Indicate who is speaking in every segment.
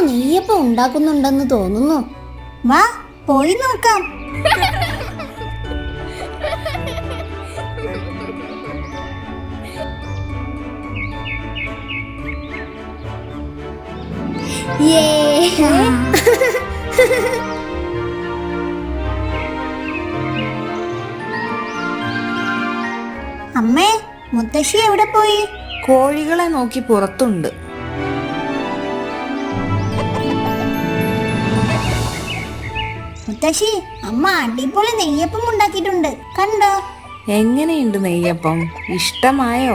Speaker 1: നെയ്യപ്പം ഉണ്ടാക്കുന്നുണ്ടെന്ന് തോന്നുന്നു.
Speaker 2: വാ പോയി നോക്കാം. അമ്മേ മുത്തശ്ശി എവിടെ പോയി?
Speaker 3: കോഴികളെ നോക്കി പുറത്തുണ്ട്.
Speaker 2: മുത്തശ്ശി അമ്മ അടിപൊളി നെയ്യപ്പം ഉണ്ടാക്കിയിട്ടുണ്ട്. കണ്ടോ?
Speaker 3: എങ്ങനെയുണ്ട് നെയ്യപ്പം? ഇഷ്ടമായോ.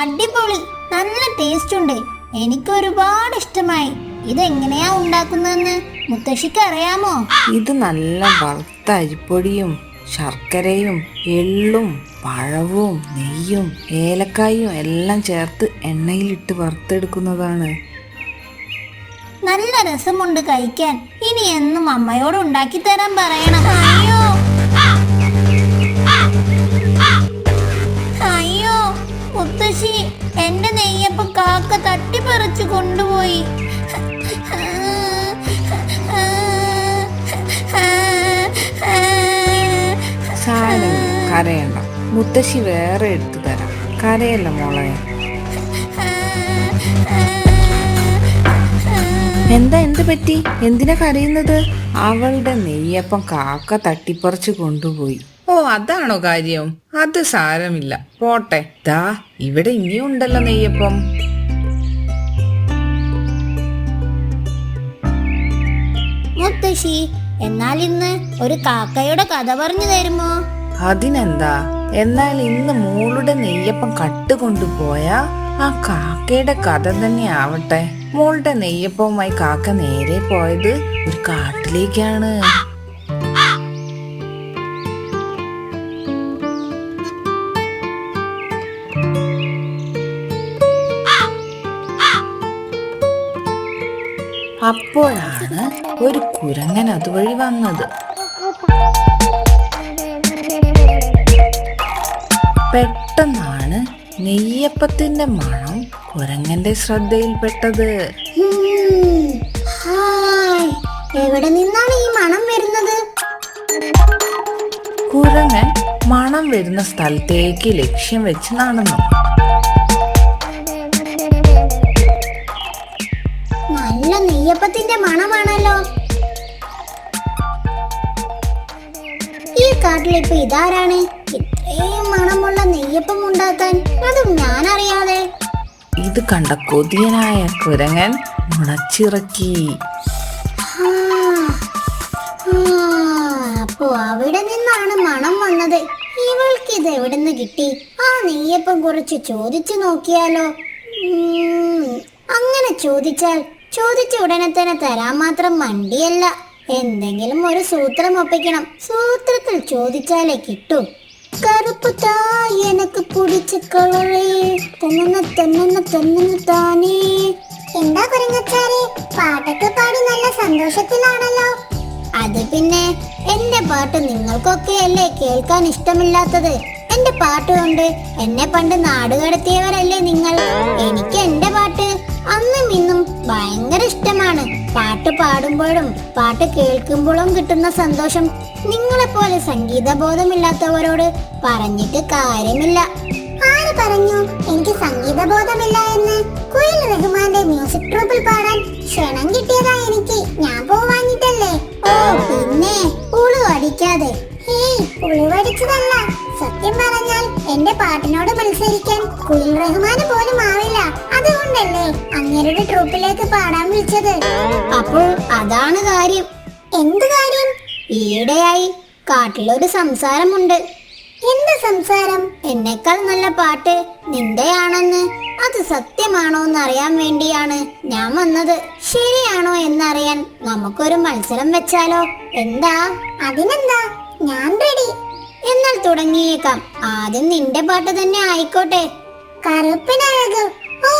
Speaker 2: അടിപൊളി. നല്ല ടേസ്റ്റ് ഉണ്ട് എനിക്ക് ഒരുപാട് ഇഷ്ടമായി. ഇതെങ്ങനെയാ ഉണ്ടാക്കുന്നതെന്ന് മുത്തശ്ശിക്ക് അറിയാമോ?
Speaker 3: ഇത് നല്ല വറുത്ത അരിപ്പൊടിയും ശർക്കരയും എള്ളും പഴവും നെയ്യും ഏലക്കായും എല്ലാം ചേർത്ത് എണ്ണയിലിട്ട് വറുത്തെടുക്കുന്നതാണ്.
Speaker 2: നല്ല രസമുണ്ട് കഴിക്കാൻ. ഇനി എന്നും അമ്മയോട് ഉണ്ടാക്കി തരാൻ പറയണം. അയ്യോ. അയ്യോ. മുത്തശ്ശി എന്റെ നെയ്യപ്പം കാക്ക തട്ടിപ്പറിച്ചു കൊണ്ടുപോയി.
Speaker 3: കരയണ്ട. മുത്തശ്ശി വേറെ എടുത്തു തരാം. കരയല്ല മോളെ. എന്താ എന്ത് പറ്റി? എന്തിനാ കരയുന്നത്? അവളുടെ നെയ്യപ്പം കാക്ക തട്ടിപ്പറിച്ചു കൊണ്ടുപോയി. ഓ അതാണോ കാര്യം. അത് സാരമില്ല. പോട്ടെ. ദാ ഇവിടെ ഇനിയും ഉണ്ടല്ലോ നെയ്യപ്പം.
Speaker 2: മുത്തശ്ശി എന്നാൽ ഇന്ന് ഒരു കാക്കയുടെ കഥ പറഞ്ഞു തരുമോ?
Speaker 3: അതിനെന്താ? എന്നാൽ ഇന്ന് മോളുടെ നെയ്യപ്പം കട്ടുകൊണ്ടുപോയ ആ കാക്കയുടെ കഥ തന്നെ ആവട്ടെ. മോളുടെ നെയ്യപ്പവുമായി കാക്ക നേരെ പോയത് ഒരു കാട്ടിലേക്കാണ്. അപ്പോഴാണ് ഒരു കുരങ്ങൻ അതുവഴി വന്നത്. പെട്ടെന്നാണ് നെയ്യപ്പത്തിന്റെ മണം കുരങ്ങന്റെ ശ്രദ്ധയിൽപ്പെട്ടത്.
Speaker 2: എവിടെ നിന്നാണ് ഈ മണം വരുന്നത്?
Speaker 3: കുരങ്ങൻ മണം വരുന്ന സ്ഥലത്തേക്ക് ലക്ഷ്യം വെച്ച് നടന്നു.
Speaker 2: നല്ല നെയ്യപ്പത്തിന്റെ മണമാണല്ലോ. ഈ കാട്ടിലിപ്പോ ഇതാരാണ്? ഇത്രയും മണമുള്ള നെയ്യപ്പം ഉണ്ടാക്കാൻ അതും ഞാൻ അറിയാതെ
Speaker 3: ഇത് കണ്ട കൊതിയനായ കുരങ്ങൻ മുളച്ചിറക്കി
Speaker 2: അപ്പോ അവിടെ നിന്നാണ് മണം വന്നത്. ഇവൾക്ക് ഇത് എവിടുന്ന് കിട്ടി? ആ നെയ്യപ്പം കുറച്ച് ചോദിച്ചു നോക്കിയാലോ? അങ്ങനെ ചോദിച്ചാൽ ചോദിച്ച ഉടനെ തന്നെ തരാൻ മാത്രം മണ്ടിയല്ല. എന്തെങ്കിലും ഒരു സൂത്രം ഒപ്പിക്കണം. സൂത്രത്തിൽ ചോദിച്ചാലേ കിട്ടൂ. കറുപ്പ് தான் எனக்கு பிடிச்ச கலரே തെന്നന തെന്നന തെന്നന தானே. എന്താ കുരങ്ങച്ചാരെ പാട്ടൊക്കെ പാടി നല്ല സന്തോഷത്തിലാണല്ലോ അത് പിന്നെ എന്റെ പാട്ട് നിങ്ങൾക്കൊക്കെ അല്ലേ കേൾക്കാൻ ഇഷ്ടമില്ലാത്തത്? എന്റെ പാട്ട് കൊണ്ട് എന്നെ പണ്ട് നാട് കടത്തിയവരല്ലേ നിങ്ങൾ? പാട്ട് പാടുമ്പോഴും പാട്ട് കേൾക്കുമ്പോഴും കിട്ടുന്ന സന്തോഷം നിങ്ങളെപ്പോലെ സംഗീത ബോധമില്ലാത്തവരോട് പറഞ്ഞിട്ട് കാര്യമില്ല. ആര് പറഞ്ഞു? എനിക്ക് സംഗീത ബോധമില്ല എന്ന്. കുയിൽ റഹ്മാന്റെ മ്യൂസിക് ട്രൂപ്പിൽ പാടാൻ ക്ഷണം കിട്ടിയതാ എനിക്ക് ഞാൻ പോവാഞ്ഞിട്ടല്ലേ? ഓ പിന്നെ. ഉളു അടിക്കാതെ ഹേയ് ഉളുവടിച്ചതല്ല. സത്യം പറഞ്ഞാൽ എന്റെ പാട്ടിനോട് മത്സരിക്കാൻ കുയിൽ റഹ്മാന് പോലും ആവില്ല. അതുകൊണ്ടല്ലേ അങ്ങേരുടെ ട്രൂപ്പിലേക്ക് പാടാൻ വിളിച്ചത്? അപ്പോൾ അതാണ് കാര്യം. എന്ത് കാര്യം? ഈയിടെയായി കാട്ടിലൊരു സംസാരമുണ്ട്. എന്ത് സംസാരം? എന്നേക്കാൾ നല്ല പാട്ട് നിന്റെയാണെന്ന്. അത് സത്യമാണോ എന്ന് അറിയാൻ വേണ്ടിയാണ് ഞാൻ വന്നത്. ശരിയാണോ എന്നറിയാൻ നമുക്കൊരു മത്സരം വെച്ചാലോ? എന്താ? അതിനെന്താ? ഞാൻ റെഡി എന്നാൽ തുടങ്ങിയേക്കാം. ആദ്യം നിന്റെ പാട്ട് തന്നെ ആയിക്കോട്ടെ. കറുപ്പിനഴക് ഓ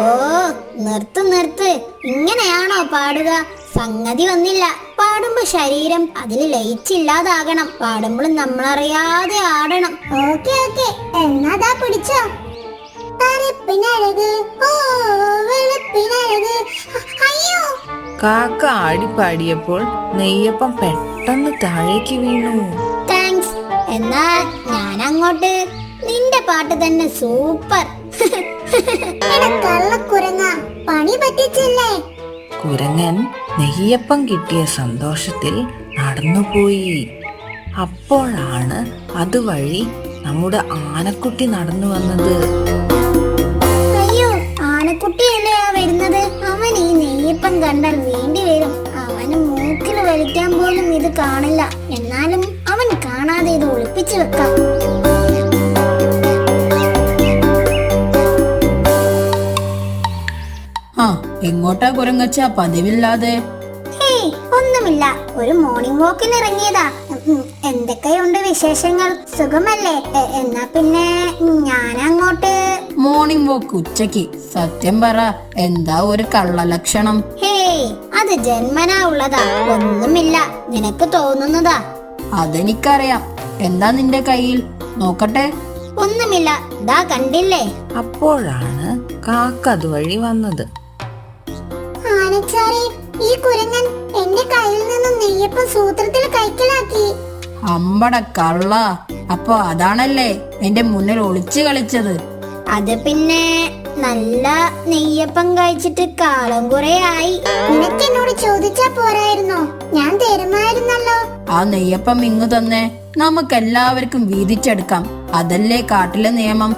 Speaker 2: ഓ നിർത്ത് നിർത്ത്. ഇങ്ങനെയാണോ പാടുക? സംഗതി വന്നില്ല. പാടുമ്പോ ശരീരം അതിൽ ലയിച്ചില്ലാതാകണം. പാടുമ്പോൾ നമ്മളറിയാതെ ആടണം. Okay okay. എന്നാതാ പിടിച്ചോ?
Speaker 3: കാക്ക ആടിപ്പാടിയപ്പോൾ നെയ്യപ്പം പെട്ടെന്ന് താഴേക്ക് വീണു.
Speaker 2: താങ്ക്സ് എന്നാ ഞാൻ അങ്ങോട്ട് നിന്റെ പാട്ട് തന്നെ സൂപ്പർ. പണി പറ്റിച്ചല്ലേ?
Speaker 3: കുരങ്ങൻ നെയ്യപ്പം കിട്ടിയ സന്തോഷത്തിൽ നടന്നുപോയി. അപ്പോഴാണ് അതുവഴി നമ്മുടെ ആനക്കുട്ടി നടന്നു വന്നത്
Speaker 2: ആനക്കുട്ടിയല്ലേ അല്ലയാ വരുന്നത്? അവൻ ഈ നെയ്യപ്പം കണ്ടാൽ വേണ്ടി വരും. അവന് മൂക്കിൽ വലിക്കാൻ പോലും ഇത് കാണില്ല. എന്നാലും അവൻ കാണാതെ ഇത് ഒളിപ്പിച്ചു വെക്കാം.
Speaker 4: ആ എങ്ങോട്ടാ കുരങ്ങച്ച? പതിവില്ലാതെ.
Speaker 2: ഒന്നുമില്ല. ഒരു മോർണിംഗ് വാക്കിന് ഇറങ്ങിയതാ. എന്തൊക്കെയുണ്ട് വിശേഷങ്ങൾ? സുഖമല്ലേ? എന്നാ പിന്നെ ഞാൻ അങ്ങോട്ട്
Speaker 4: മോർണിംഗ് വോക്ക് ഉച്ചയ്ക്ക് സത്യം പറ എന്താ ഒരു കള്ളലക്ഷണം?
Speaker 2: ഹേ അത് ജന്മനാ ഉള്ളതാ. ഒന്നുമില്ല നിനക്ക് തോന്നുന്നതാ.
Speaker 4: അതെനിക്കറിയാം. എന്താ നിന്റെ കയ്യിൽ? നോക്കട്ടെ.
Speaker 2: ഒന്നുമില്ല ദാ കണ്ടില്ലേ?
Speaker 3: അപ്പോഴാണ് കാക്ക അതുവഴി വന്നത്.
Speaker 2: ആനച്ചാരി ഈ കുരങ്ങൻ എന്റെ കയ്യിൽ നിന്നും നെയ്യപ്പം സൂത്രത്തിൽ കൈക്കലാക്കി.
Speaker 4: അമ്പട കള്ള. അപ്പൊ അതാണല്ലേ എന്റെ മുന്നിൽ ഒളിച്ചു കളിച്ചത്?
Speaker 2: അത് പിന്നെ നല്ല നെയ്യപ്പം കഴിച്ചിട്ട് കാലം കുറെ ആയി. നിനക്ക് എന്നോട് ചോദിച്ചാ പോരായിരുന്നോ? ഞാൻ തരുമായിരുന്നല്ലോ.
Speaker 4: ആ നെയ്യപ്പം ഇങ്ങു തന്നെ. നമുക്ക് എല്ലാവർക്കും വീതിച്ചെടുക്കാം. അതല്ലേ കാട്ടിലെ നിയമം?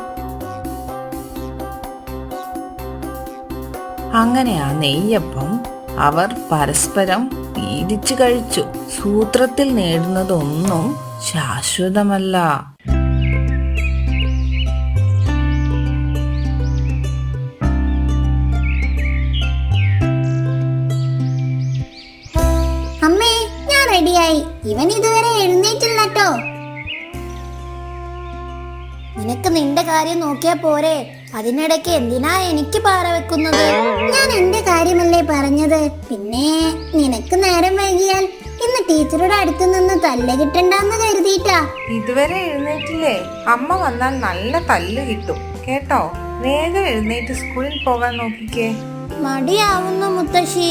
Speaker 3: അങ്ങനെ ആ നെയ്യപ്പം അവർ പരസ്പരം വീതിച്ചു കഴിച്ചു. സൂത്രത്തിൽ നേടുന്നതൊന്നും ശാശ്വതമല്ല.
Speaker 2: നിന്റെ കാര്യം നോക്കിയാ പോരെ? അതിനിടയ്ക്ക് എന്തിനാ എനിക്ക് പാറ വെക്കുന്നത്? ഞാൻ എന്റെ കാര്യമല്ലേ പറഞ്ഞത്. പിന്നെ നിനക്ക് നേരം വൈകിയാൽ ഇന്ന് ടീച്ചറുടെ അടുത്ത് നിന്ന് തല്ല് കിട്ടണ്ടെന്ന് കരുതിയിട്ടാ.
Speaker 3: ഇതുവരെ എഴുന്നേറ്റില്ലേ? അമ്മ വന്നാൽ നല്ല തല്ല് കിട്ടും. കേട്ടോ? വേഗം എഴുന്നേറ്റ് സ്കൂളിൽ പോകാൻ നോക്കിക്കേ.
Speaker 2: മടിയാവുന്നു മുത്തശ്ശി.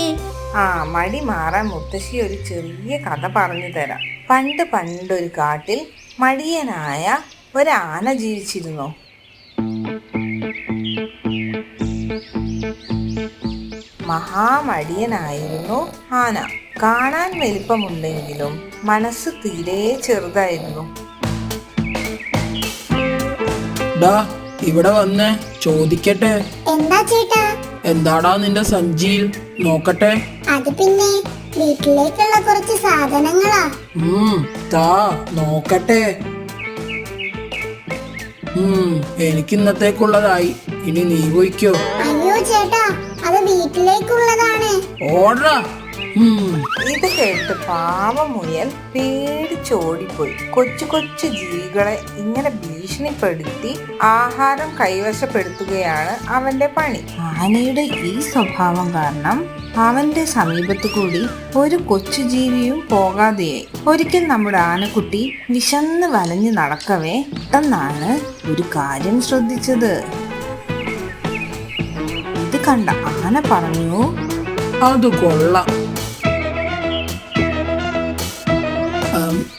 Speaker 3: ആ മടി മാറാൻ മുത്തശ്ശി ഒരു ചെറിയ കഥ പറഞ്ഞു തരാം. പണ്ട് പണ്ടൊരു കാട്ടിൽ മടിയനായ ഒരാന ജീവിച്ചിരുന്നോ? മഹാമടിയനായിരുന്നു ആന. കാണാൻ വലിപ്പമുണ്ടെങ്കിലും മനസ്സ് തീരെ ചെറുതായിരുന്നു.
Speaker 5: ഡാ ഇവിടെ വന്ന് ചോദിക്കട്ടെ.
Speaker 2: എന്താ ചേട്ടാ?
Speaker 5: എന്താടാ നിന്റെ സഞ്ചിയിൽ? നോക്കട്ടെ.
Speaker 2: അത് പിന്നെ വീട്ടിലേക്കുള്ള കുറച്ച് സാധനങ്ങളാ.
Speaker 5: താ നോക്കട്ടെ. എനിക്ക് ഇന്നത്തേക്കുള്ളതായി ഇനി നീ പോയിക്കോ.
Speaker 2: അയ്യോ ചേട്ടാ അത് വീട്ടിലേക്കുള്ളതാണ്.
Speaker 5: ഓടാ.
Speaker 3: ഇത് കേട്ട് പാവമുയൽ പേടിച്ചോടിപ്പോയി. കൊച്ചു കൊച്ചു ജീവികളെ ഇങ്ങനെ ഭീഷണിപ്പെടുത്തി ആഹാരം കൈവശപ്പെടുത്തുകയാണ് അവന്റെ പണി. ആനയുടെ ഈ സ്വഭാവം കാരണം അവന്റെ സമീപത്തു കൂടി ഒരു കൊച്ചു ജീവിയും പോകാതെയായി. ഒരിക്കൽ നമ്മുടെ ആനക്കുട്ടി വിശന്ന് വലഞ്ഞു നടക്കവേ പെട്ടെന്നാണ് ഒരു കാര്യം ശ്രദ്ധിച്ചത്. ഇത് കണ്ട ആന പറഞ്ഞു
Speaker 5: അത് കൊള്ളാം.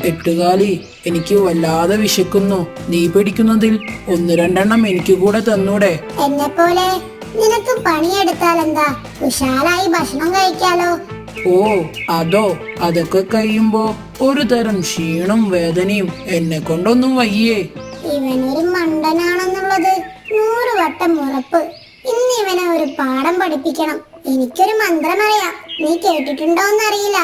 Speaker 5: എട്ടുകാലി എനിക്ക് വല്ലാതെ വിശക്കുന്നു. നീ പിടിക്കുന്നതിൽ ഒന്ന് രണ്ടെണ്ണം എനിക്ക് കൂടെ തന്നൂടെ.
Speaker 2: എന്നെ പോലെ നിനക്ക് പണിയെടുത്താൽ എന്താ? ഉഷാറായി ഭക്ഷണം കഴിക്കാലോ.
Speaker 5: ഓ അതോ അതൊക്കെ കഴിയുമ്പോ ഒരു തരം ക്ഷീണം വേദനയും എന്നെ കൊണ്ടൊന്നും വയ്യേ.
Speaker 2: ഇവനൊരു മണ്ടനാണെന്നുള്ളത് നൂറ് വട്ടം ഉറപ്പ്. ഇന്ന് ഇവനെ ഒരു പാഠം പഠിപ്പിക്കണം. എനിക്കൊരു മന്ത്രം അറിയാം. നീ കേട്ടിട്ടുണ്ടോന്നറിയില്ല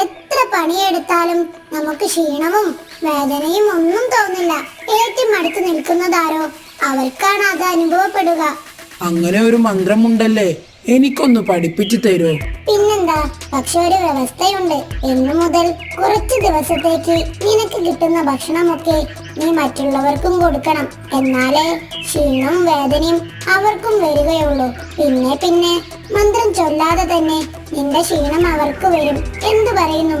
Speaker 2: എത്ര പണിയെടുത്താലും നമുക്ക് ക്ഷീണവും വേദനയും ഒന്നും തോന്നില്ല. ഏറ്റവും അടുത്ത് നിൽക്കുന്നതാരോ? അവർക്കാണ് അത് അനുഭവപ്പെടുക.
Speaker 5: അങ്ങനെ ഒരു മന്ത്രമുണ്ടല്ലേ? എനിക്കൊന്ന് പഠിപ്പിച്ചു തരോ?
Speaker 2: പിന്നെന്താ? പക്ഷെ ഒരു വ്യവസ്ഥയുണ്ട്. ഇന്നു മുതൽ കുറച്ച് ദിവസത്തേക്ക് നിനക്ക് കിട്ടുന്ന ഭക്ഷണമൊക്കെ നീ മറ്റുള്ളവർക്കും കൊടുക്കണം. എന്നാലേ ക്ഷീണവും വേദനയും അവർക്കും വരികയുള്ളൂ. പിന്നെ പിന്നെ മന്ത്രം ചൊല്ലാതെ തന്നെ നിന്റെ ക്ഷീണം അവർക്ക് വരും. എന്തു പറയുന്നു?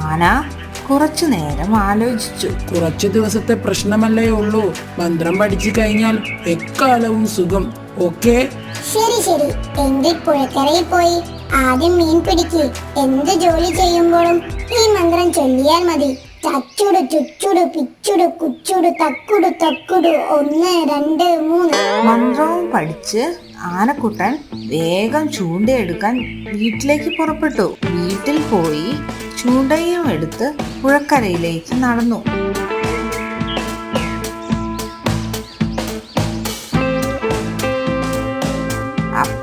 Speaker 3: ആന കുറച്ചു നേരം ആലോചിച്ചു.
Speaker 5: കുറച്ചു ദിവസത്തെ പ്രശ്നമല്ലേ ഉള്ളൂ. മന്ത്രം പഠിച്ചു കഴിഞ്ഞാൽ എക്കാലവും സുഖം. ഓക്കേ?
Speaker 6: ശരി ശരി. എങ്കിൽ പുഴക്കരയിൽ പോയി? ആദ്യം മീൻ പിടിക്ക്. എന്ത് ജോലി ചെയ്യുമ്പോഴും ഈ മന്ത്രം ചൊല്ലിയാൽ മതി. ചച്ചുടു ചുച്ചുടു പിച്ചുടു കുച്ചുടു തക്കുടു തക്കുടു. ഒന്ന് രണ്ട് മൂന്ന്.
Speaker 3: മന്ത്രവും പഠിച്ച് ആനക്കുട്ടൻ വേഗം ചൂണ്ടയെടുക്കാൻ വീട്ടിലേക്ക് പുറപ്പെട്ടു. വീട്ടിൽ പോയി ചൂണ്ടയും എടുത്ത് പുഴക്കരയിലേക്ക് നടന്നു.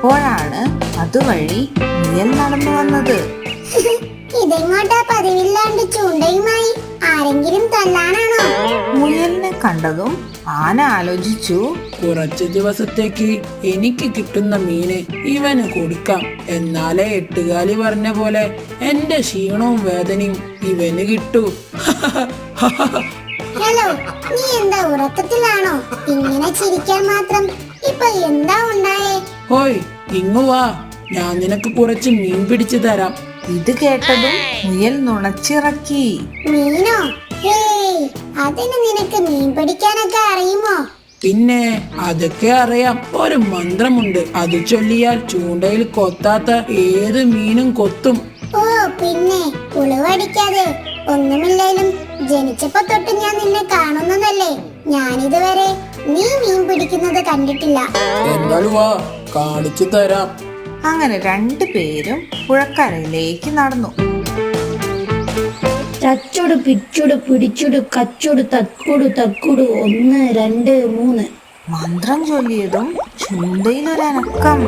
Speaker 3: അപ്പോഴാണ് അതുവഴി മുയൽ നടന്നു വന്നത്.
Speaker 6: ഇതെങ്ങോട്ടാ പതിവില്ലാണ്ട് ചൂണ്ടയുമായി ആരെങ്കിലും തല്ലാനാണോ?
Speaker 3: മുയലിനെ കണ്ടതും ആന ആലോചിച്ചു
Speaker 5: കുറച്ച് ദിവസത്തേക്ക് എനിക്ക് കിട്ടുന്ന മീന് ഇവന് കൊടുക്കാം എന്നാലേ എട്ടുകാലി പറഞ്ഞ പോലെ എന്റെ ക്ഷീണവും വേദനയും ഇവന് കിട്ടു.
Speaker 6: ഹലോ നീ എന്താ ഉറക്കത്തിലാണോ? ഇങ്ങനെ ചിരിക്കാൻ മാത്രം ഇപ്പൊ എന്താ ഉണ്ടായേ?
Speaker 5: ഹോയ് ഇങ്ങു വാ. ഞാൻ നിനക്ക് കുറച്ച് മീൻ പിടിച്ചു തരാം.
Speaker 3: ഇത് കേട്ടതും മുയൽ നുണച്ചിറക്കി.
Speaker 6: മീനോ? അതിന് നിനക്ക് മീൻ പിടിക്കാനൊക്കെ അറിയുമോ?
Speaker 5: പിന്നെ അതൊക്കെ അറിയാം. ഒരു മന്ത്രമുണ്ട്. അത് ചൊല്ലിയാൽ ചൂണ്ടയിൽ കൊത്താത്ത ഏത് മീനും കൊത്തും.
Speaker 6: ഓ പിന്നെ ഉളവടിക്കാതെ ഒന്നുമില്ലേലും ജനിച്ചപ്പോ തൊട്ട് ഞാൻ നിന്നെ കാണുന്നതല്ലേ? ഞാനിതുവരെ നീ മീൻ പിടിക്കുന്നത് കണ്ടിട്ടില്ല.
Speaker 5: എന്നാൽ വാ. കാണിച്ചു തരാം.
Speaker 3: അങ്ങനെ രണ്ടു പേരും പുഴക്കരയിലേക്ക് നടന്നു.
Speaker 4: ചച്ചുടു പിച്ചുടു പിടിച്ചുടു കച്ചുടു തക്കുടു തക്കുടു ഒന്ന് രണ്ട് മൂന്ന്.
Speaker 3: മന്ത്രം ചൊല്ലിയതും ചൂണ്ടയിലൊരനക്കം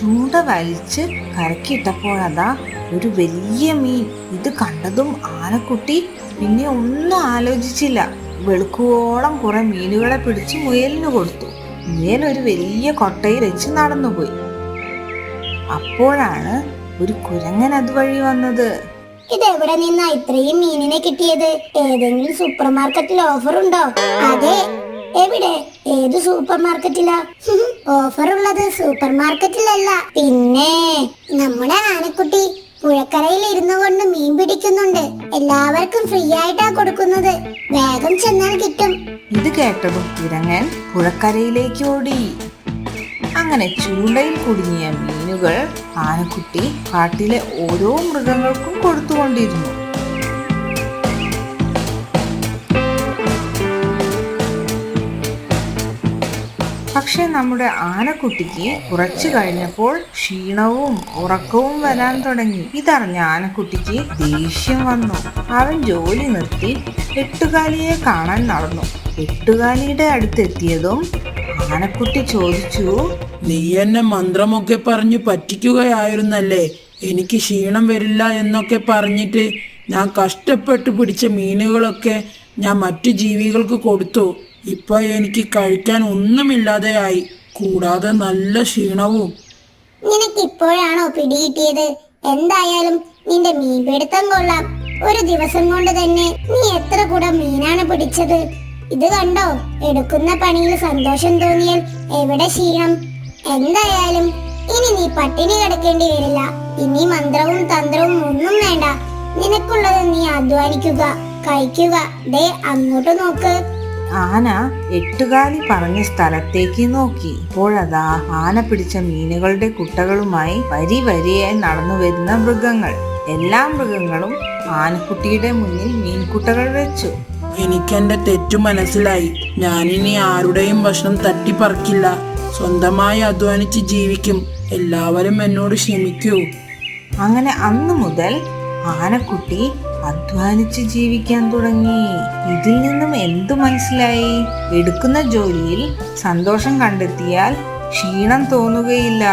Speaker 3: ചൂണ്ട വലിച്ച് കരക്കിട്ടപ്പോഴതാ ഒരു വലിയ മീൻ. ഇത് കണ്ടതും ആനക്കുട്ടി പിന്നെ ഒന്നും ആലോചിച്ചില്ല. വെളുക്കുവോളം കുറെ മീനുകളെ പിടിച്ച് മുയലിന് കൊടുത്തു. ഒരു വലിയ കൊട്ടയിൽ വെച്ച് നടന്നുപോയി അപ്പോഴാണ് ഒരു കുരങ്ങൻ അതുവഴി വന്നത്.
Speaker 6: ഇതെവിടെ നിന്നാ ഇത്രയും മീനിനെ കിട്ടിയത്? ഏതെങ്കിലും സൂപ്പർ മാർക്കറ്റിൽ ഓഫർ ഉണ്ടോ അതെ എവിടെ? ഏത് സൂപ്പർ മാർക്കറ്റിലാ ഓഫർ ഉള്ളത് സൂപ്പർ മാർക്കറ്റിലല്ല പിന്നെ നമ്മുടെ ആനക്കുട്ടി. പുഴക്കരയിൽ ഇരുന്നു കൊണ്ട് മീൻ പിടിക്കുന്നുണ്ട്. എല്ലാവർക്കും ഫ്രീ ആയിട്ടാ കൊടുക്കുന്നത്. വേഗം ചെന്നാൽ കിട്ടും.
Speaker 3: ഇത് കേട്ടതും ഇരങ്ങൻ പുഴക്കരയിലേക്ക് ഓടി. അങ്ങനെ ചൂണ്ടയിൽ കുടുങ്ങിയ മീനുകൾ ആനക്കുട്ടി കാട്ടിലെ ഓരോ മൃഗങ്ങൾക്കും കൊടുത്തുകൊണ്ടിരുന്നു. പക്ഷെ നമ്മുടെ ആനക്കുട്ടിക്ക് കുറച്ചു കഴിഞ്ഞപ്പോൾ ക്ഷീണവും ഉറക്കവും വരാൻ തുടങ്ങി. ഇതറിഞ്ഞ ആനക്കുട്ടിക്ക് ദേഷ്യം വന്നു. അവൻ ജോലി നിർത്തി എട്ടുകാലിയെ കാണാൻ നടന്നു. എട്ടുകാലിയുടെ അടുത്തെത്തിയതും ആനക്കുട്ടി ചോദിച്ചു
Speaker 5: നീ എന്നെ മന്ത്രമൊക്കെ പറഞ്ഞു പറ്റിക്കുകയായിരുന്നല്ലേ? എനിക്ക് ക്ഷീണം വരില്ല എന്നൊക്കെ പറഞ്ഞിട്ട് ഞാൻ കഷ്ടപ്പെട്ട് പിടിച്ച മീനുകളൊക്കെ ഞാൻ മറ്റു ജീവികൾക്ക് കൊടുത്തു. ഇപ്പൊ എനിക്ക് കഴിക്കാൻ ഒന്നുമില്ലാതെയായി കൂടാതെ നല്ല ക്ഷീണവും.
Speaker 6: നിനക്ക് ഇപ്പോഴാണോ പിടികിട്ടിയത് എന്തായാലും നിന്റെ മീൻ പിടുത്തം കൊള്ളാം. ഒരു ദിവസം കൊണ്ട് തന്നെ നീ എത്ര കൂടെ മീനാണ് പിടിച്ചത്? ഇത് കണ്ടോ? എടുക്കുന്ന പണിയിൽ സന്തോഷം തോന്നിയാൽ എവിടെ ക്ഷീണം? എന്തായാലും ഇനി നീ പട്ടിണി കിടക്കേണ്ടി വരില്ല. ഇനി മന്ത്രവും തന്ത്രവും ഒന്നും വേണ്ട. നിനക്കുള്ളത് നീ അധ്വാനിക്കുക കഴിക്കുക. ദേ അങ്ങോട്ട് നോക്ക്.
Speaker 3: ആന എട്ടുകാലി പറഞ്ഞ സ്ഥലത്തേക്ക് നോക്കി. ഇപ്പോഴതാ ആന പിടിച്ച മീനുകളുടെ കുട്ടകളുമായി വരി വരിയായി നടന്നു വരുന്ന മൃഗങ്ങൾ. എല്ലാ മൃഗങ്ങളും ആനക്കുട്ടിയുടെ മുന്നിൽ മീൻകുട്ടകൾ വെച്ചു.
Speaker 5: എനിക്കെന്റെ തെറ്റു മനസ്സിലായി. ഞാനിനി ആരുടെയും ഭക്ഷണം തട്ടിപ്പറിക്കില്ല. സ്വന്തമായി അധ്വാനിച്ച് ജീവിക്കും. എല്ലാവരും എന്നോട് ക്ഷമിക്കൂ.
Speaker 3: അങ്ങനെ അന്നു മുതൽ ആനക്കുട്ടി അധ്വാനിച്ച് ജീവിക്കാൻ തുടങ്ങി. ഇതിൽ നിന്നും എന്തു മനസ്സിലായി? എടുക്കുന്ന ജോലിയിൽ സന്തോഷം കണ്ടെത്തിയാൽ ക്ഷീണം തോന്നുകയില്ല.